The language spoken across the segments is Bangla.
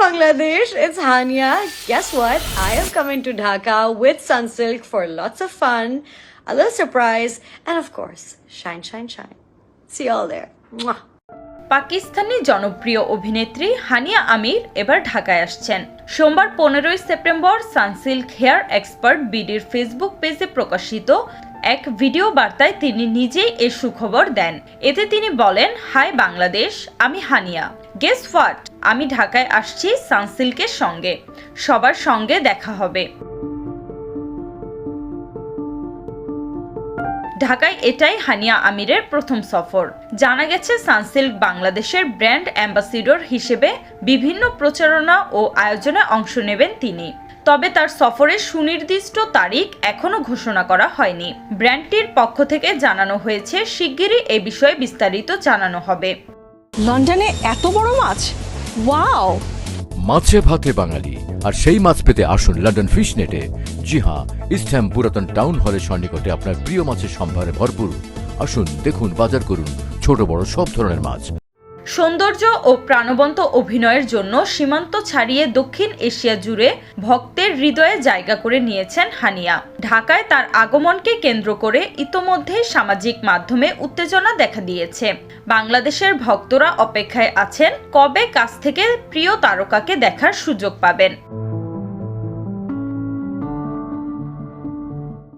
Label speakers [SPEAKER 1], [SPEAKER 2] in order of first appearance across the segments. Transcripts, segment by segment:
[SPEAKER 1] Bangladesh, it's Hania. Guess what? I am coming to Dhaka with Sunsilk for lots of fun, a little surprise, and of course, shine, shine, shine. See you all there. Mwah.
[SPEAKER 2] Pakistani জনপ্রিয় অভিনেত্রী হানিয়া আমির এবার ঢাকায় আসছেন সোমবার পনেরোই সেপ্টেম্বর সানসিল্ক হেয়ার এক্সপার্ট বিডির ফেসবুক পেজে প্রকাশিত এক ভিডিও বার্তায় তিনি নিজেই এ সুখবর দেন। এতে তিনি বলেন, হাই বাংলাদেশ, আমি হানিয়া। গেস হোয়াট আমি ঢাকায় আসছি সানসিল্কের সঙ্গে। সবার সঙ্গে দেখা হবে। ঢাকায় এটাই হানিয়া আমিরের প্রথম সফর। জানা গেছে, সানসিল্ক বাংলাদেশের ব্র্যান্ড অ্যাম্বাসিডর হিসেবে বিভিন্ন প্রচারণা ও আয়োজনে অংশ নেবেন তিনি। তবে তার সফরের সুনির্দিষ্ট তারিখ এখনও ঘোষণা করা হয়নি। ব্র্যান্ডটির পক্ষ থেকে জানানো হয়েছে শিগগিরই এ বিষয়ে বিস্তারিত জানানো হবে।
[SPEAKER 3] লন্ডনে এত বড় মাছ? ওয়াও!
[SPEAKER 4] মাছে ভাতে বাঙালি আর সেই মাছ পেতে আসুন লন্ডন ফিশ নেটে জি হ্যাঁ ইস্টহ্যাম পুরাতন টাউন হলের সন্নিকটে আপনার প্রিয় মাছের সম্ভারে ভরপুর। আসুন দেখুন বাজার করুন ছোট বড় সব ধরনের মাছ।
[SPEAKER 2] সৌন্দর্য ও প্রাণবন্ত অভিনয়ের জন্য সীমান্ত ছাড়িয়ে দক্ষিণ এশিয়া জুড়ে ভক্তের হৃদয়ে জায়গা করে নিয়েছেন হানিয়া। ঢাকায় তার আগমনকে কেন্দ্র করে ইতোমধ্যে সামাজিক মাধ্যমে উত্তেজনা দেখা দিয়েছে। বাংলাদেশের ভক্তরা অপেক্ষায় আছেন কবে কাছ থেকে প্রিয় তারকাকে দেখার সুযোগ পাবেন।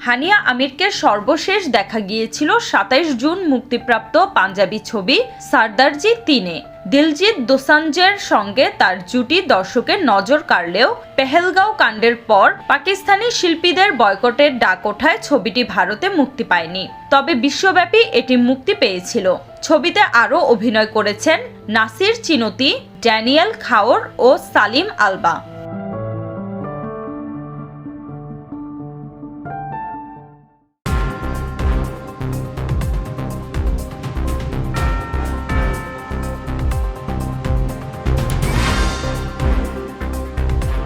[SPEAKER 2] হানিয়া আমিরকে সর্বশেষ দেখা গিয়েছিল সাতাইশ জুন মুক্তিপ্রাপ্ত পাঞ্জাবি ছবি সারদারজি তিনে। দিলজিৎ দোসাঞ্জের সঙ্গে তার জুটি দর্শকের নজর কাড়লেও পেহেলগাঁও কাণ্ডের পর পাকিস্তানি শিল্পীদের বয়কটের ডাক ওঠায় ছবিটি ভারতে মুক্তি পায়নি। তবে বিশ্বব্যাপী এটি মুক্তি পেয়েছিল। ছবিতে আরও অভিনয় করেছেন নাসির চিনতি, ড্যানিয়েল খাওর ও সালিম আলবা।